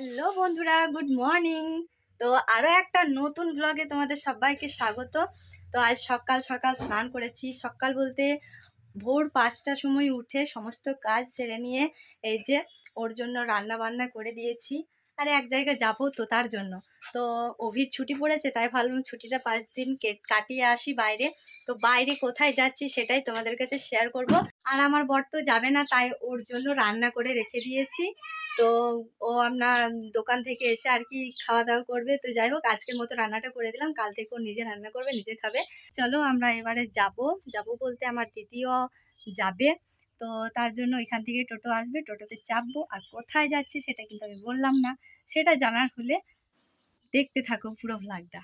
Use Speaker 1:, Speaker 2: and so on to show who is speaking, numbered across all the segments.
Speaker 1: Hello বন্ধুরা, good morning. তো আরও একটা নতুন ব্লগে তোমাদের সবাইকে স্বাগত। তো আজ সকাল সকাল স্নান করেছি। সকাল বলতে ভোর পাঁচটার সময় উঠে সমস্ত কাজ সেরে নিয়ে এই যে ওর জন্য রান্না বান্না করে দিয়েছি। আর এক জায়গায় যাব তো তার জন্য। তো অভির ছুটি পড়েছে, তাই ভাবলাম ছুটিটা পাঁচ দিন কাটিয়ে আসি বাইরে। তো বাইরে কোথায় যাচ্ছি সেটাই তোমাদের কাছে শেয়ার করব। আর আমার বর তো যাবে না, তাই ওর জন্য রান্না করে রেখে দিয়েছি। তো ও আপনার দোকান থেকে এসে আর কি খাওয়া দাওয়া করবে। তো যাই হোক, আজকের মতো রান্নাটা করে দিলাম। কাল থেকে ও নিজে রান্না করবে, নিজে খাবে। চলো আমরা এবারে যাব। যাব বলতে আমার দিদিও যাবে। তো তার জন্য ওইখান থেকে টোটো আসবে, টোটোতে চাপবো। আর কোথায় যাচ্ছে সেটা কিন্তু আমি বললাম না। সেটা জানার হলে দেখতে থাকো পুরো ভ্লগটা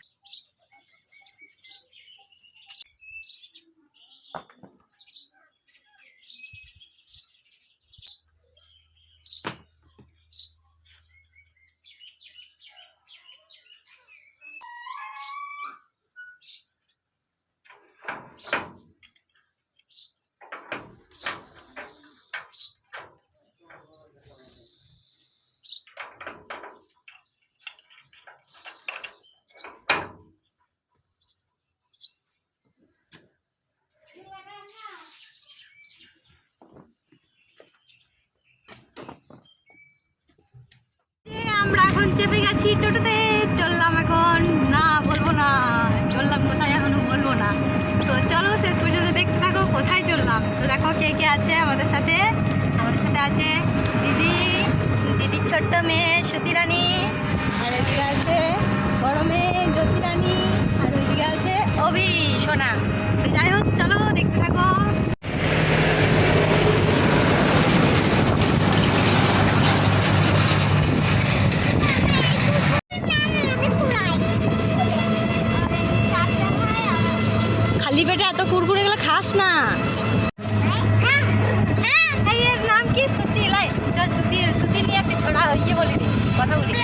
Speaker 1: আমরা গেছি টোটোতে, চললাম এখন। না, বলব না। চললাম কোথায় এখনও বলব না। তো চলো, শেষ পর্যন্ত দেখতে থাকো, কোথায় চললাম? তো দেখো কে কে আছে আমাদের সাথে। আমাদের সাথে আছে দিদি, দিদির ছোট্ট মেয়ে সুতি রানী আর এদিকে আছে বড় মেয়ে জ্যোতি রানী আর ওইদিকে আছে অভি, সোনা। তো যাই হোক, চলো, দেখতে থাকো। এত কুরকুরে গুলো খাস না নাম কি সুতি লাই সুতি সুতি নিয়ে একটা ছড়া ইয়ে বলে দি কথা বলে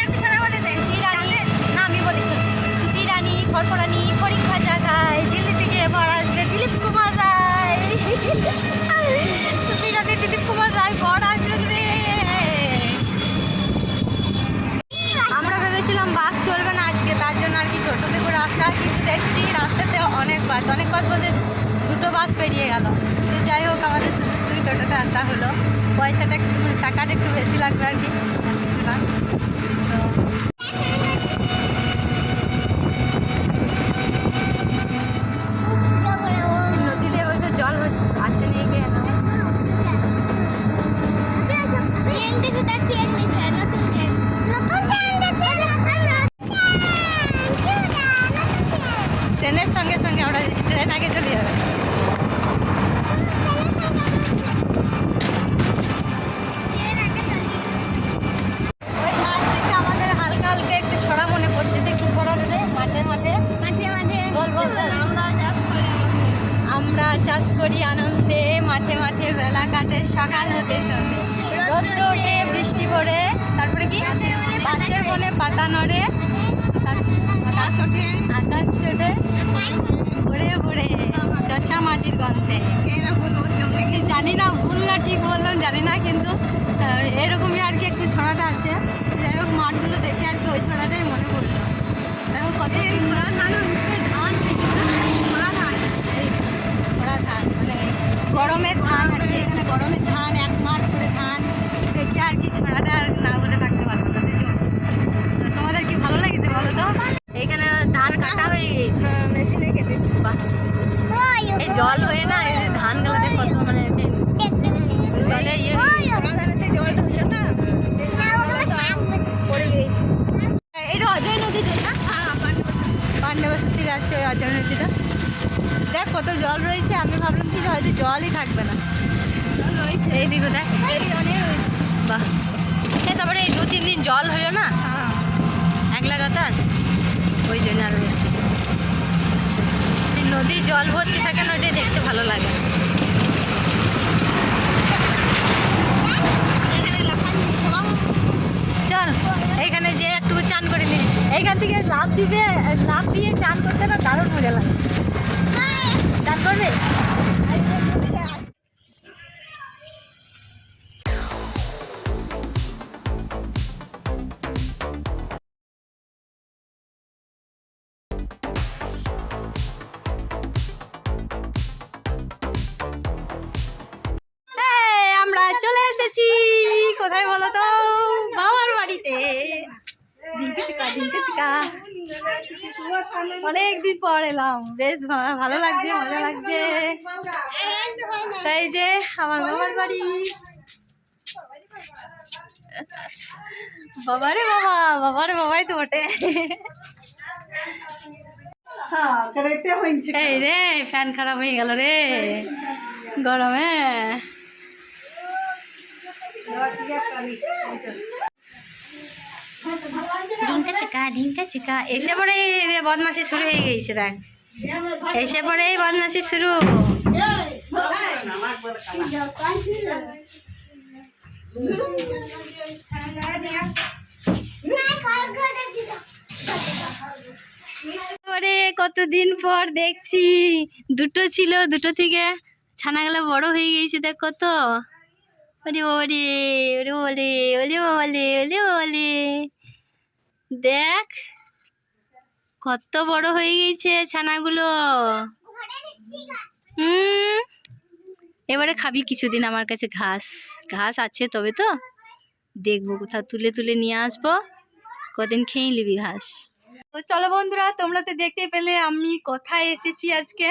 Speaker 1: আসা কিন্তু দেখছি রাস্তাতে অনেক বাস অনেক বাস বলতে দুটো বাস পেরিয়ে গেল তো যাই হোক আমাদের শুধু শুধুই টোটোতে আসা হলো পয়সাটা একটু টাকাটা একটু বেশি লাগবে আর কি কিছু না তো নদীতে বসে জল আছে নিয়ে গিয়ে আমরা চাষ করি আনন্দে, মাঠে মাঠে বেলা কাটে, সকাল হতে সন্ধে রৌদ্র ওঠে, বৃষ্টি পড়ে, তারপরে কি? বাঁশের বনে পাতা নড়ে আকাশ ওঠে ভরে মাটির গন্ধে। জানি না, ভুল না ঠিক বললাম, জানি না, কিন্তু এরকমই আর কি একটু ছড়াটা আছে। যাই হোক, মাঠগুলো দেখে আর কি ওই ছড়াটাই মনে পড়ল। দেখো কত সুন্দর। আসছে ওই অজানা নদীটা দেখ কত জল রয়েছে আমি ভাবলাম কি যে হয়তো জলই থাকবে না।
Speaker 2: জল রয়েছে।
Speaker 1: এই দিকে দেখ।
Speaker 2: অনেক রয়েছে।
Speaker 1: বাহ। তারপরে এই দু তিন দিন জল হলো না?
Speaker 2: একলা
Speaker 1: এক লাগাতার? ওই জন্য আর রয়েছে। নদীর নদী জল ভর্তি থাকে না ওটাই দেখতে ভালো লাগে।
Speaker 2: এখান
Speaker 1: থেকে লাভ দিবে লাভ দিয়ে চান করতে না দারুণ হয়ে গেল চান করবে?
Speaker 2: চলে
Speaker 1: এসেছি। কোথায় বলো তো? অনেকদিন পর এলাম, বেশ ভালো লাগছে, মজা লাগছে। তাই যে আমার বাবার বাড়ি। বাবারে বাবা বাবারে বাবাই তো বটে। এই রে, ফ্যান খারাপ হয়ে গেল রে। গরমে। ঢিঙ্কা চিকা ঢিঙ্কা চিকা। এসে পরে বদমাসি শুরু হয়ে গেছে, দেখ। এসে পরেই বদমাসি শুরু। পরে কতদিন পর দেখছি। দুটো ছিল, দুটো থেকে ছানাগুলো বড় হয়ে গেছে, দেখ তো। ওরে ওরে ওরে বলে ওলে বলে ওলে বলে দেখ, কত বড় হয়ে গেছে ছানাগুলো। হুম, এবারে খাবি কিছুদিন আমার কাছে ঘাস। ঘাস আছে তবে তো। দেখব কোথাও তুলে তুলে নিয়ে আসব। কদিন খেয়ে নিবি ঘাস। তো চলো বন্ধুরা, তোমরা তো দেখতে পেলে আমি কোথায় এসেছি আজকে।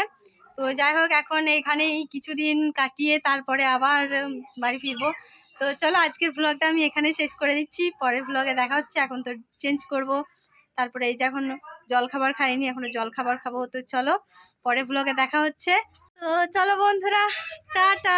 Speaker 1: তো যাই হোক, এখন এখানেই কিছুদিন কাটিয়ে তারপরে আবার বাড়ি ফিরবো। তো চলো, আজকের ব্লগটা আমি এখানে শেষ করে দিচ্ছি। পরের ব্লগে দেখা হচ্ছে, এখন তো চেঞ্জ করব। তারপরে এই যে এখন জলখাবার খাইনি, এখনও জলখাবার খাব। তো চলো, পরের ব্লগে দেখা হচ্ছে। তো চলো বন্ধুরা, টাটা!